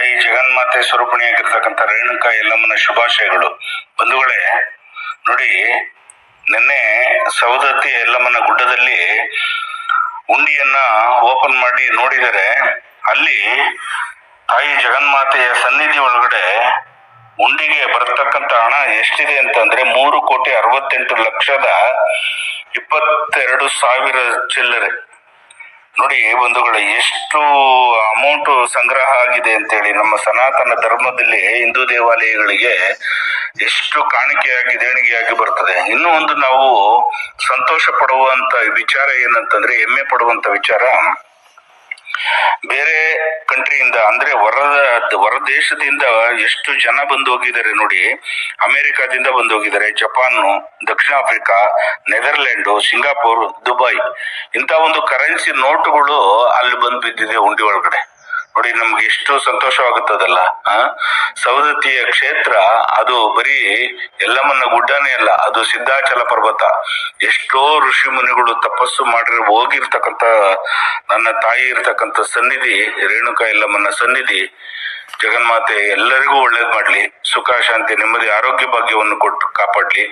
ಜಗನ್ಮಾತೆ ಸ್ವರೂಪಣಿಯಾಗಿರ್ತಕ್ಕಂಥ ರೇಣುಕಾ ಎಲ್ಲಮ್ಮನ ಶುಭಾಶಯಗಳು. ಬಂಧುಗಳೇ, ನೋಡಿ, ನಿನ್ನೆ ಸೌದತ್ತಿ ಎಲ್ಲಮ್ಮನ ಗುಡ್ಡದಲ್ಲಿ ಉಂಡಿಯನ್ನ ಓಪನ್ ಮಾಡಿ ನೋಡಿದರೆ, ಅಲ್ಲಿ ತಾಯಿ ಜಗನ್ಮಾತೆಯ ಸನ್ನಿಧಿ ಒಳಗಡೆ ಉಂಡಿಗೆ ಬರತಕ್ಕಂತ ಹಣ ಎಷ್ಟಿದೆ ಅಂತಂದ್ರೆ ಮೂರು ಕೋಟಿ ಅರವತ್ತೆಂಟು ಲಕ್ಷದ ಇಪ್ಪತ್ತೆರಡು ಸಾವಿರ ಚಿಲ್ಲರೆ. ನೋಡಿ ಬಂಧುಗಳು, ಎಷ್ಟು ಅಮೌಂಟ್ ಸಂಗ್ರಹ ಆಗಿದೆ ಅಂತೇಳಿ ನಮ್ಮ ಸನಾತನ ಧರ್ಮದಲ್ಲಿ ಹಿಂದೂ ದೇವಾಲಯಗಳಿಗೆ ಎಷ್ಟು ಕಾಣಿಕೆಯಾಗಿ ದೇಣಿಗೆಯಾಗಿ ಬರ್ತದೆ. ಇನ್ನೂ ಒಂದು ನಾವು ಸಂತೋಷ ಪಡುವಂತ ವಿಚಾರ ಏನಂತಂದ್ರೆ, ಹೆಮ್ಮೆ ಪಡುವಂತ ವಿಚಾರ, ಬೇರೆ ಕಂಟ್ರಿಯಿಂದ ಅಂದ್ರೆ ಹೊರ ಹೊರ ದೇಶದಿಂದ ಎಷ್ಟು ಜನ ಬಂದು ಹೋಗಿದ್ದಾರೆ ನೋಡಿ. ಅಮೆರಿಕಾದಿಂದ ಬಂದು ಹೋಗಿದ್ದಾರೆ. ಜಪಾನ್, ದಕ್ಷಿಣ ಆಫ್ರಿಕಾ ನೆದರ್ಲ್ಯಾಂಡು ಸಿಂಗಾಪುರ್, ದುಬೈ. ಇಂಥ ಒಂದು ಕರೆನ್ಸಿ ನೋಟುಗಳು ಅಲ್ಲಿ ಬಂದು ಬಿದ್ದಿದೆ ಉಂಡಿ ಒಳಗಡೆ. ನೋಡಿ, ನಮ್ಗೆ ಎಷ್ಟು ಸಂತೋಷವಾಗುತ್ತದಲ್ಲ ಸವದತ್ತಿಯ ಕ್ಷೇತ್ರ, ಅದು ಬರೀ ಎಲ್ಲಮ್ಮನ ಗುಡ್ಡನೇ ಅಲ್ಲ, ಅದು ಸಿದ್ಧಾಚಲ ಪರ್ವತ. ಎಷ್ಟೋ ಋಷಿ ಮುನಿಗಳು ತಪಸ್ಸು ಮಾಡಿ ಹೋಗಿರ್ತಕ್ಕಂಥ ನನ್ನ ತಾಯಿ ಇರ್ತಕ್ಕಂಥ ಸನ್ನಿಧಿ, ರೇಣುಕಾ ಎಲ್ಲಮ್ಮನ ಸನ್ನಿಧಿ, ಜಗನ್ಮಾತೆ ಎಲ್ಲರಿಗೂ ಒಳ್ಳೇದ್ ಮಾಡ್ಲಿ, ಸುಖ, ಶಾಂತಿ, ನೆಮ್ಮದಿ, ಆರೋಗ್ಯ, ಭಾಗ್ಯವನ್ನು ಕೊಟ್ಟು ಕಾಪಾಡ್ಲಿ.